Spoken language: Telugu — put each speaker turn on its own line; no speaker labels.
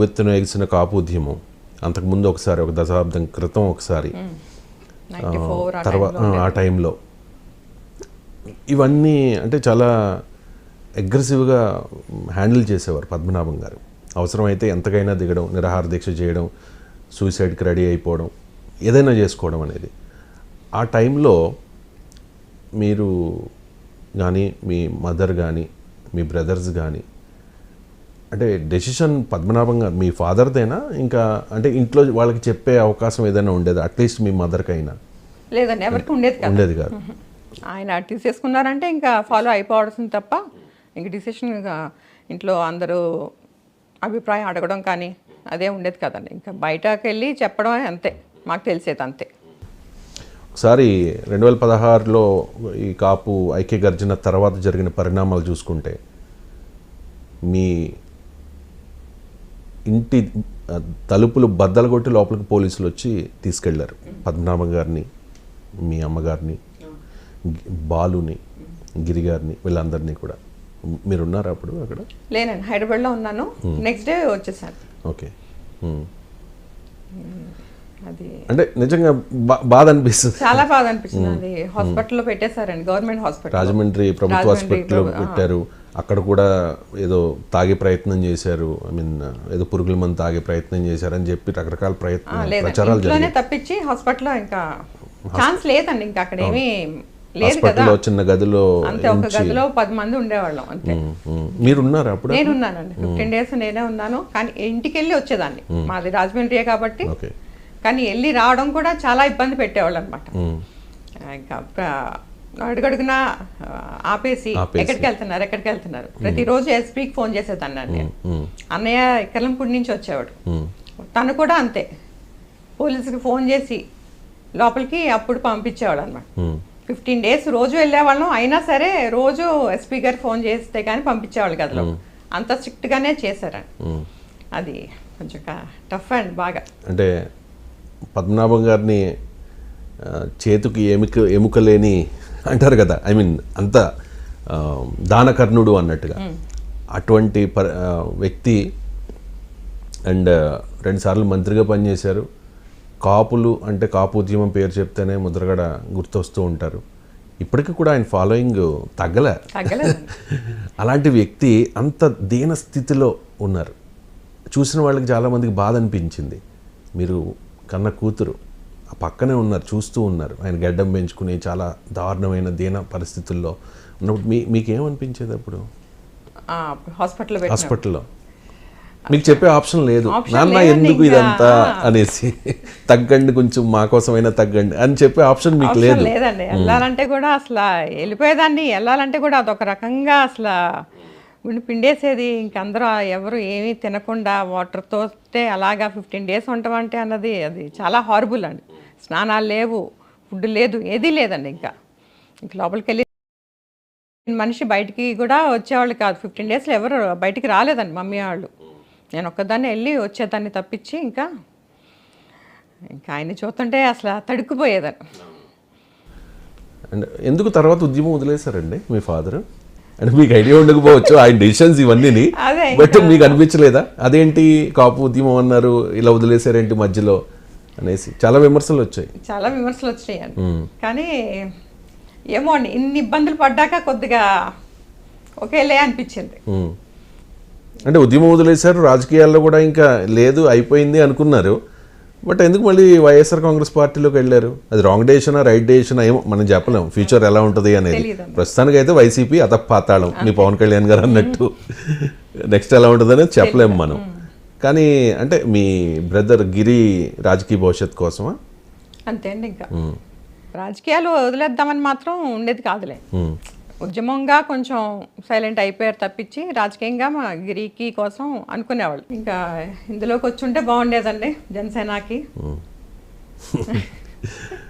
ఉవ్వెత్తున ఎగిసిన కాపు ఉద్యమం. అంతకుముందు ఒకసారి ఒక దశాబ్దం క్రితం ఒకసారి.
ఫోర్
తర్వాత ఆ టైంలో. ఇవన్నీ అంటే చాలా అగ్రెసివ్గా హ్యాండిల్ చేసేవారు పద్మనాభం గారు. అవసరమైతే ఎంతకైనా దిగడం నిరాహార దీక్ష చేయడం సూసైడ్కి రెడీ అయిపోవడం ఏదైనా చేసుకోవడం అనేది. ఆ టైంలో మీరు కానీ మీ మదర్ కానీ మీ బ్రదర్స్ కానీ అంటే డెసిషన్ పద్మనాభం గారు మీ ఫాదర్దేనా? ఇంకా అంటే ఇంట్లో వాళ్ళకి చెప్పే అవకాశం ఏదైనా ఉండేది? అట్లీస్ట్ మీ మదర్కి అయినా?
లేదండి ఎవరికి ఉండేది కాదు.
ఉండేది కాదు.
ఆయన తీసేసుకున్నారంటే ఇంకా ఫాలో అయిపోవాల్సింది తప్ప ఇంక డిసిషన్ ఇంట్లో అందరూ అభిప్రాయం అడగడం కానీ అదే ఉండేది కదండి. ఇంకా బయటకు వెళ్ళి చెప్పడం అంతే. మాకు తెలిసేది అంతే.
ఒకసారి రెండు వేల పదహారులో ఈ కాపు ఐక్య గర్జన తర్వాత జరిగిన పరిణామాలు చూసుకుంటే మీ ఇంటి తలుపులు బద్దలు కొట్టి లోపలికి పోలీసులు వచ్చి తీసుకెళ్ళారు పద్మనాభం గారిని మీ అమ్మగారిని బాలుని గిరి గారిని వీళ్ళందరినీ కూడా. మీరు ఉన్నారా అప్పుడు అక్కడ?
లేనండి హైదరాబాద్లో ఉన్నాను. నెక్స్ట్ డే వచ్చేసాను.
ఓకే. ఉమ్.
అది
అంటే నిజంగా బాధ అనిపిస్తుంది.
చాలా బాధ అనిపించింది అది హాస్పిటల్లో పెట్టేశారండి గవర్నమెంట్ హాస్పిటల్
రాజమండ్రి ప్రభుత్వ
ఆ.
పెట్టారు. అక్కడ కూడా ఏదో తాగే ప్రయత్నం చేశారు. ఐ మీన్ ఏదో పురుగుల మందు తాగే ప్రయత్నం చేశారని చెప్పి రకరకాల ప్రయత్నం ప్రచారాలు
తప్పించి హాస్పిటల్లో ఇంకా ఛాన్స్ లేదండి. ఇంకా అక్కడ ఏమీ లేదు కదా.
హాస్పిటల్లో చిన్న గదిలో
అంతే ఒక గదిలో పది మంది ఉండేవాళ్ళం అంతే.
మీరున్నారా అప్పుడు
నేను ఉన్నానండి ఫిఫ్టీన్ డేస్ నేనే ఉన్నాను. కానీ ఇంటికి వెళ్ళి వచ్చేదాన్ని మాది రాజమండ్రియే కాబట్టి. కానీ వెళ్ళి రావడం కూడా చాలా ఇబ్బంది పెట్టేవాళ్ళు అనమాట ఇంకా అడుగడుగునా ఆపేసి. ఎక్కడికి వెళ్తున్నారు ఎక్కడికి వెళ్తున్నారు ప్రతిరోజు ఎస్పీకి ఫోన్ చేసేదాన్ని నేను. అన్నయ్య కలంపూడి నుంచి వచ్చేవాడు. తను కూడా అంతే. పోలీసుకి ఫోన్ చేసి లోపలికి అప్పుడు పంపించేవాడు అనమాట ఫిఫ్టీన్ డేస్ రోజు వెళ్ళేవాళ్ళం. అయినా సరే రోజు ఎస్పీ గారు ఫోన్ చేస్తే కానీ పంపించేవాళ్ళు గదిలో అంత స్ట్రిక్ట్గానే చేశారండి. అది కొంచెం టఫ్ అండ్ బాగా.
అంటే పద్మనాభం గారిని చేతికి ఎముక ఎముక లేని అంటారు కదా ఐ మీన్ అంత దానకర్ణుడు అన్నట్టుగా. అటువంటి ప వ్యక్తి అండ్ రెండుసార్లు మంత్రిగా పనిచేశారు. కాపులు అంటే కాపు ఉద్యమం పేరు చెప్తేనే ముద్రగడ గుర్తొస్తూ ఉంటారు. ఇప్పటికీ కూడా ఆయన ఫాలోయింగ్ తగ్గలే. అలాంటి వ్యక్తి అంత దీన స్థితిలో ఉన్నారు. చూసిన వాళ్ళకి చాలామందికి బాధ అనిపించింది. మీరు కన్న కూతురు పక్కనే ఉన్నారు చూస్తూ ఉన్నారు. ఆయన గడ్డం పెంచుకుని చాలా దారుణమైన దీన పరిస్థితుల్లో ఉన్నప్పుడు మీ మీకేమనిపించేది అప్పుడు?
హాస్పిటల్లో
హాస్పిటల్లో. మీకు చెప్పే ఆప్షన్ లేదు. నాన్న ఎందుకు. ఇదంతా అనేసి తగ్గండి కొంచెం మా కోసమైనా తగ్గండి అని చెప్పే ఆప్షన్ మీకు లేదు.
లేదండి. వెళ్ళాలంటే కూడా అసలు వెళ్ళిపోయేదాన్ని వెళ్ళాలంటే కూడా అదొక రకంగా అసలు ఉండి పిండేసేది. ఇంకందరూ ఎవరు ఏమీ తినకుండా వాటర్తో అలాగా ఫిఫ్టీన్ డేస్ ఉంటామంటే అన్నది అది చాలా హారబుల్ అండి. స్నానాలు లేవు ఫుడ్ లేదు ఏదీ లేదండి ఇంకా. ఇంక లోపలికి వెళ్ళి మనిషి బయటికి కూడా వచ్చేవాళ్ళు కాదు. ఫిఫ్టీన్ డేస్లో ఎవరు బయటికి రాలేదండి మమ్మీ వాళ్ళు. నేను ఒక్కదాన్ని వెళ్ళి వచ్చేదాన్ని తప్పించి ఇంకా ఇంకా ఆయన్ని చూస్తుంటే అసలు తడుక్కుపోయేదాన్ని.
అండ్ ఎందుకు తర్వాత ఉద్యమం వదిలేశారండి మీ ఫాదరు? అంటే మీకు ఐడియా ఉండకపోవచ్చు ఆయన డిసిషన్స్ ఇవన్నీ బట్ మీకు అనిపించలేదా? అదేంటి కాపు ఉద్యమం అన్నారు ఇలా వదిలేశారేంటి మధ్యలో అనేసి. చాలా విమర్శలు వచ్చాయి.
చాలా విమర్శలు వచ్చినాయండి కానీ ఏమో అండి ఇన్ని ఇబ్బందులు పడ్డాక కొద్దిగా ఒకేలే అనిపించింది.
ఉమ్. అంటే ఉద్యమం వదిలేశారు రాజకీయాల్లో కూడా ఇంకా లేదు అయిపోయింది అనుకున్నారు. బట్ ఎందుకు మళ్ళీ వైఎస్ఆర్ కాంగ్రెస్ పార్టీలోకి వెళ్ళారు? అది రాంగ్ డేషనా రైట్ డేషనా ఏమో మనం చెప్పలేం. ఫ్యూచర్ ఎలా ఉంటుంది అనేది. ప్రస్తుతానికి అయితే వైసీపీ అత. పాతాళం మీ పవన్ కళ్యాణ్ గారు అన్నట్టు. నెక్స్ట్ ఎలా ఉంటుంది అనేది చెప్పలేం మనం. కానీ అంటే మీ బ్రదర్ గిరి రాజకీయ భవిష్యత్ కోసమా?
అంతే అండి ఇంకా. రాజకీయాలు వదిలేద్దామని మాత్రం ఉండేది కాదులే. ఉద్యమంగా కొంచెం సైలెంట్ అయిపోయారు తప్పించి రాజకీయంగా మా గిరికి కోసం అనుకునేవాళ్ళు. ఇంకా ఇందులోకి వచ్చి ఉంటే బాగుండేదండి జనసేనకి.